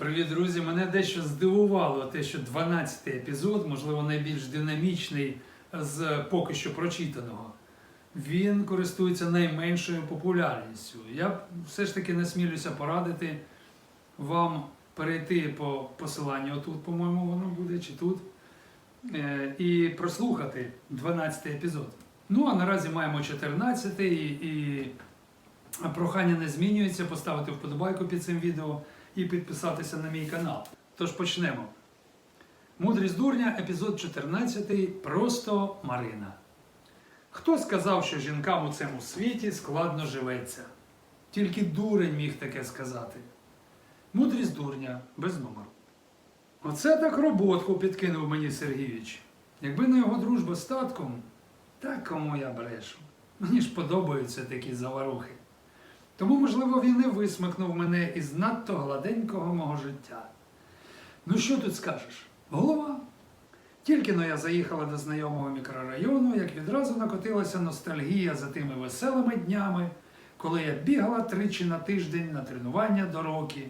Привіт, друзі! Мене дещо здивувало те, що 12-й епізод, можливо, найбільш динамічний з поки що прочитаного. Він користується найменшою популярністю. Я все ж таки насмілюся порадити вам перейти по посиланню отут, по-моєму, воно буде, чи тут, е, і прослухати 12-й епізод. Ну, а наразі маємо 14-й, і прохання не змінюється поставити вподобайку під цим відео і підписатися на мій канал. Тож почнемо. Мудрість дурня, епізод 14. Просто Марина. Хто сказав, що жінкам у цьому світі складно живеться? Тільки дурень міг таке сказати. Мудрість дурня без номеру. Оце так роботку підкинув мені Сергійович. Якби не його дружба з татком, так кому я брешу. Мені ж подобаються такі заварухи. Тому, можливо, він і висмикнув мене із надто гладенького мого життя. Ну що тут скажеш? Голова. Тільки но я заїхала до знайомого мікрорайону, як відразу накотилася ностальгія за тими веселими днями, коли я бігала тричі на тиждень на тренування до роки,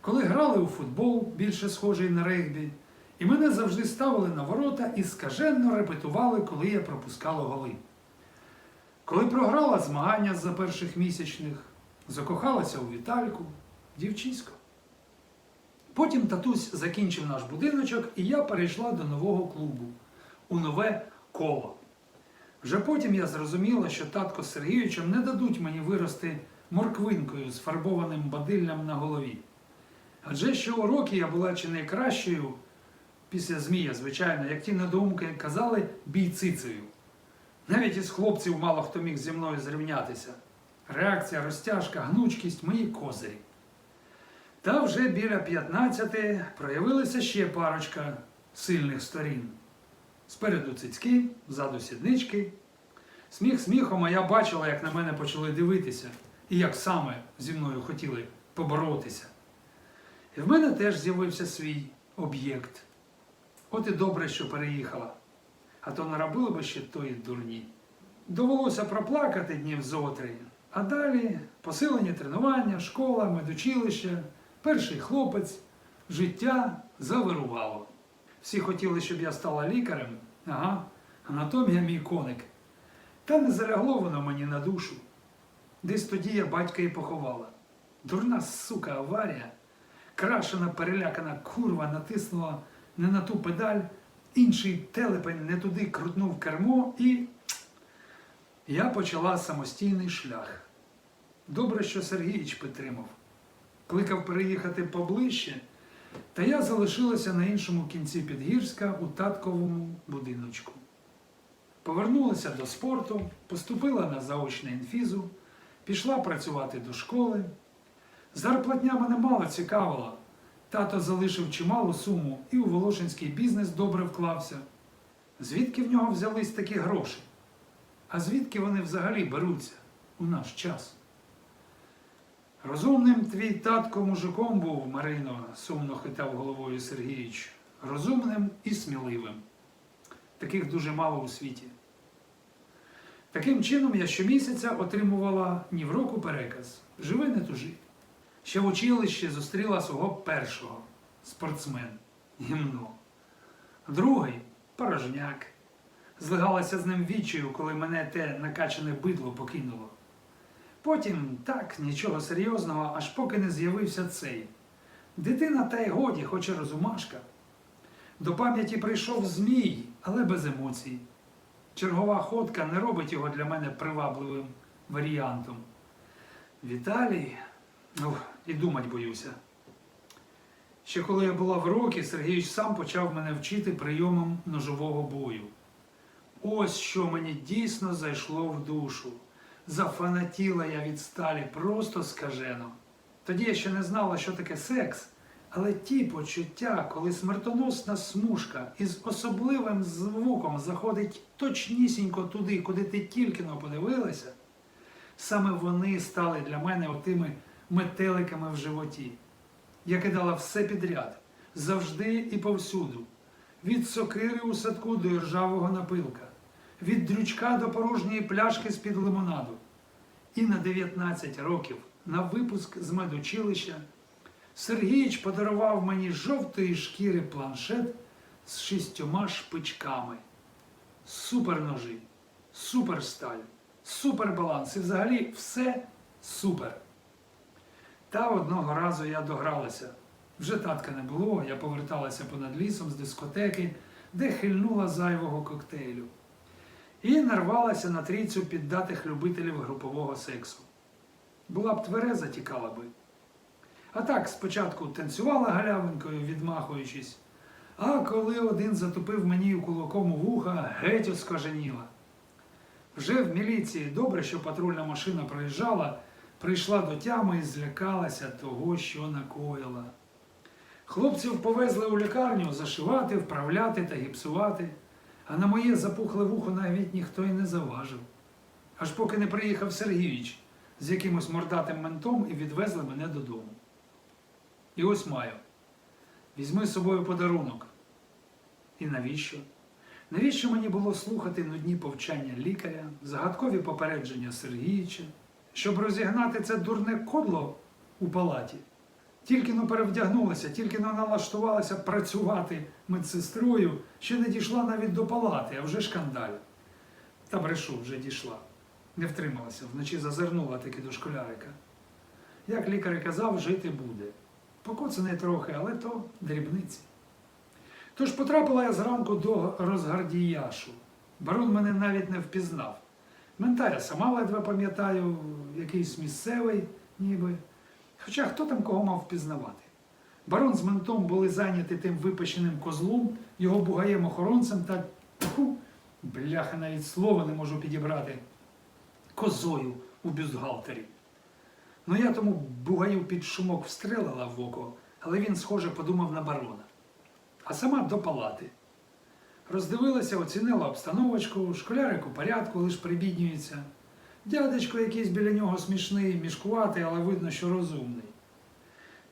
коли грали у футбол, більше схожий на регбі, і мене завжди ставили на ворота і скаженно репетували, коли я пропускала голи. Коли програла змагання за перших місячних, закохалася у Вітальку, дівчисько. Потім татусь закінчив наш будиночок, і я перейшла до нового клубу у нове коло. Вже потім я зрозуміла, що татко з Сергійовичем не дадуть мені вирости морквинкою з фарбованим бадиллям на голові. Адже ще у роки я була чи найкращою, після Змія, звичайно, як ті недоумки казали, бійцицею. Навіть із хлопців мало хто міг зі мною зрівнятися. Реакція, розтяжка, гнучкість мої козирі. Та вже біля 15 проявилася ще парочка сильних сторін. Спереду цицьки, ззаду сіднички. Сміх сміхом, а я бачила, як на мене почали дивитися, і як саме зі мною хотіли поборотися. І в мене теж з'явився свій об'єкт. От і добре, що переїхала. А то наробили би ще тої дурні. Довелося проплакати днів зо три. А далі посилені тренування, школа, медучилище, перший хлопець, життя завирувало. Всі хотіли, щоб я стала лікарем, ага, анатомія мій коник. Та не залягло воно мені на душу. Десь тоді я батька і поховала. Дурна сука аварія, крашена, перелякана курва натиснула не на ту педаль, інший телепень не туди крутнув кермо і я почала самостійний шлях. Добре, що Сергійович підтримав. Кликав переїхати поближче, та я залишилася на іншому кінці Підгірська у татковому будиночку. Повернулася до спорту, поступила на заочне інфізу, пішла працювати до школи. Зарплатня мене мало цікавила. Тато залишив чималу суму і у Волошинський бізнес добре вклався. Звідки в нього взялись такі гроші? А звідки вони взагалі беруться у наш час? Розумним твій татко мужиком був, Марино, сумно хитав головою Сергійович. Розумним і сміливим. Таких дуже мало у світі. Таким чином я щомісяця отримувала ні в року переказ. Живи не тужи. Ще в училищі зустріла свого першого спортсмен гімно. Другий порожняк. Злигалася з ним відчаю, коли мене те накачане бидло покинуло. Потім так, нічого серйозного, аж поки не з'явився цей. Дитина та й годі, хоч і розумашка. До пам'яті прийшов змій, але без емоцій. Чергова ходка не робить його для мене привабливим варіантом. Віталій, Ух, і думать боюся. Ще коли я була в рокі, Сергійович сам почав мене вчити прийомам ножового бою. Ось що мені дійсно зайшло в душу. Зафанатіла я від сталі просто скажено. Тоді я ще не знала, що таке секс, але ті почуття, коли смертоносна смужка із особливим звуком заходить точнісінько туди, куди ти тільки но подивилася, саме вони стали для мене отими метеликами в животі. Я кидала все підряд, завжди і повсюду, від сокири у садку до іржавого напилка, від дрючка до порожньої пляшки з-під лимонаду. І на 19 років, на випуск з медучилища, Сергійч подарував мені жовтої шкіри планшет з шістьома шпичками. Супер ножі, супер сталь, супер баланс і взагалі все супер. Та одного разу я догралася. Вже татка не було, я поверталася понад лісом з дискотеки, де хильнула зайвого коктейлю. І нарвалася на трійцю піддатих любителів групового сексу. Була б твереза, тікала би. А так спочатку танцювала галявинкою, відмахуючись, а коли один затупив мені кулаком у вуха, геть оскаженіла. Вже в міліції добре, що патрульна машина проїжджала, прийшла до тями і злякалася того, що накоїла. Хлопців повезли у лікарню зашивати, вправляти та гіпсувати, а на моє запухле вухо навіть ніхто й не заважив. Аж поки не приїхав Сергійович з якимось мордатим ментом і відвезли мене додому. І ось маю. Візьми з собою подарунок. І навіщо? Навіщо мені було слухати нудні повчання лікаря, загадкові попередження Сергійча, щоб розігнати це дурне кодло у палаті? Тільки но перевдягнулася, тільки но налаштувалася працювати медсестрою, ще не дійшла навіть до палати, а вже шкандаль. Та брешу вже дійшла. Не втрималася, вночі зазирнула таки до школярика. Як лікар і казав, жити буде. Покоцаний трохи, але то дрібниці. Тож потрапила я зранку до розгардіяшу. Барон мене навіть не впізнав. Мента я сама ледве пам'ятаю, якийсь місцевий, ніби. Хоча хто там кого мав впізнавати? Барон з ментом були зайняті тим випеченим козлом, його бугаєм-охоронцем та тьфу, бляха, навіть слова не можу підібрати, козою у бюстгальтері. Ну я тому бугаю під шумок встрелила в око, але він, схоже, подумав на барона. А сама до палати. Роздивилася, оцінила обстановочку, школярик у порядку, лиш прибіднюється. Дядечко якийсь біля нього смішний, мішкуватий, але видно, що розумний.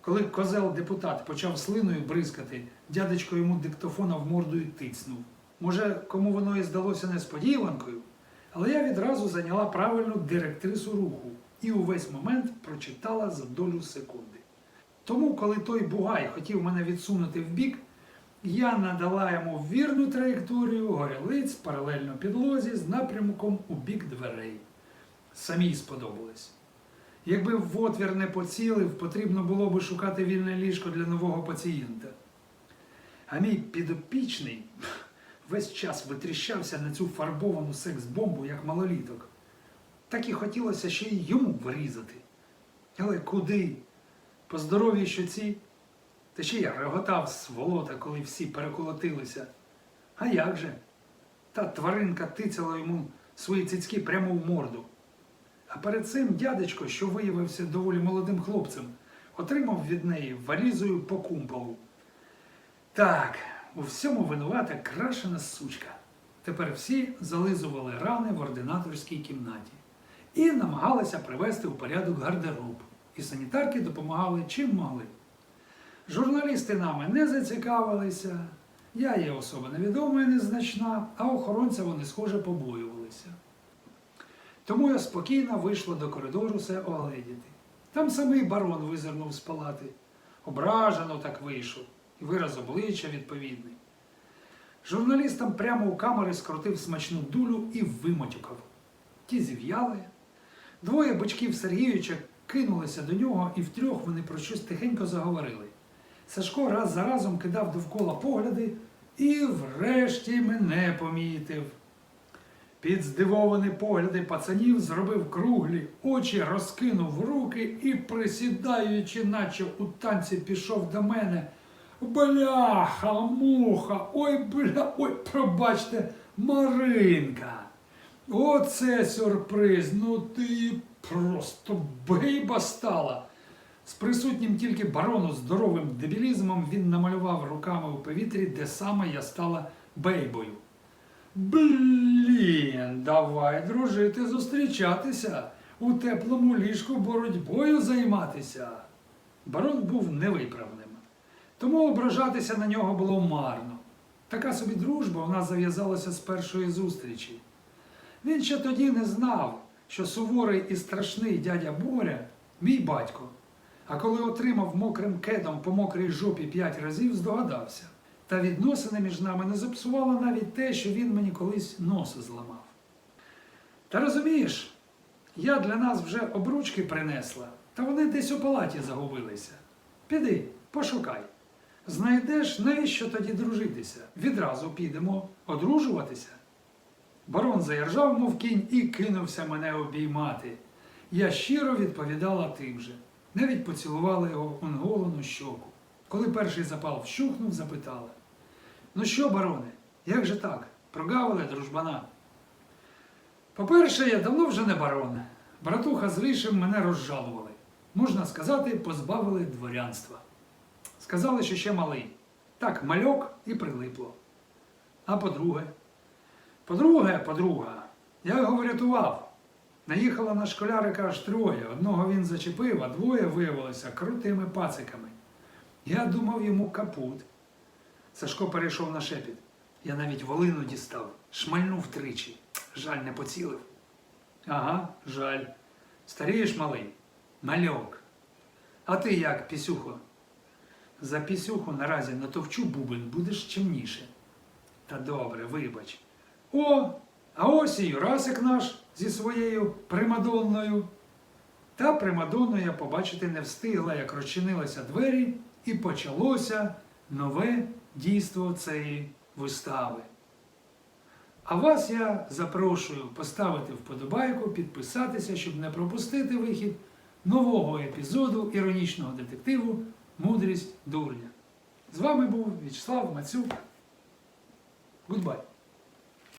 Коли козел депутат почав слиною бризкати, дядечко йому диктофона в морду і тицнув. Може, кому воно і здалося несподіванкою, але я відразу зайняла правильну директрису руху і увесь момент прочитала за долю секунди. Тому, коли той бугай хотів мене відсунути вбік, я надала йому вірну траєкторію горілиць паралельно підлозі з напрямком у бік дверей. Самій сподобалось. Якби в отвір не поцілив, потрібно було би шукати вільне ліжко для нового пацієнта. А мій підопічний весь час витріщався на цю фарбовану секс-бомбу, як малоліток. Так і хотілося ще й йому врізати. Але куди? По здоров'ю щоці? Та ще я реготав сволота, коли всі переколотилися. А як же? Та тваринка тицяла йому свої цицьки прямо в морду. А перед цим дядечко, що виявився доволі молодим хлопцем, отримав від неї валізою по кумполу. Так, у всьому винувата крашена сучка. Тепер всі зализували рани в ординаторській кімнаті і намагалися привести у порядок гардероб. І санітарки допомагали чим могли. Журналісти нами не зацікавилися. Я є особа невідома і незначна, а охоронця вони, схоже, побоювалися. Тому я спокійно вийшла до коридору все огледіти. Там самий барон визирнув з палати. Ображено так вийшов, і вираз обличчя відповідний. Журналістам прямо у камери скрутив смачну дулю і виматюкав. Ті зів'яли. Двоє бочків Сергійовича кинулися до нього, і втрьох вони про щось тихенько заговорили. Сашко раз за разом кидав довкола погляди і врешті мене помітив. Під здивовані погляди пацанів зробив круглі, очі розкинув руки і, присідаючи, наче у танці, пішов до мене. Бляха, муха, ой, бля, ой, пробачте, Маринка. Оце сюрприз. Ну ти просто бейба стала. З присутнім тільки барону здоровим дебілізмом він намалював руками у повітрі, де саме я стала бейбою. Блін, давай дружити, зустрічатися, у теплому ліжку боротьбою займатися. Барон був невиправним, тому ображатися на нього було марно. Така собі дружба у нас зав'язалася з першої зустрічі. Він ще тоді не знав, що суворий і страшний дядя Боря мій батько, А коли отримав мокрим кедом по мокрій жопі п'ять разів, здогадався. Та відносини між нами не зіпсувало навіть те, що він мені колись носа зламав. Та розумієш, я для нас вже обручки принесла, та вони десь у палаті загубилися. Піди, пошукай. Знайдеш, навіщо тоді дружитися? Відразу підемо одружуватися. Барон заіржав, мов кінь, і кинувся мене обіймати. Я щиро відповідала тим же. Навіть поцілувала його онголену щоку. Коли перший запал вщухнув, запитала: Ну що, бароне, як же так? Прогавили дружбана? По-перше, я давно вже не барон. Братуха з Ришем мене розжалували. Можна сказати, позбавили дворянства. Сказали, що ще малий. Так, мальок і прилипло. А по-друге, по-друге, подруга, я його врятував. Наїхала на школярика аж троє. Одного він зачепив, а двоє виявилося крутими пациками. Я думав йому капут. Сашко перейшов на шепіт. Я навіть волину дістав, шмальнув тричі. Жаль, не поцілив. Ага, жаль. Старієш малий? Мальок. А ти як, пісюхо? За пісюху наразі натовчу бубен, будеш чимніше. Та добре, вибач. О, а ось і Юрасик наш зі своєю примадонною. Та примадонну я побачити не встигла, як розчинилися двері, і почалося нове дійство цієї вистави. А вас я запрошую поставити вподобайку, підписатися, щоб не пропустити вихід нового епізоду іронічного детективу Мудрість дурня. З вами був В'ячеслав Мацюк. Гудбай!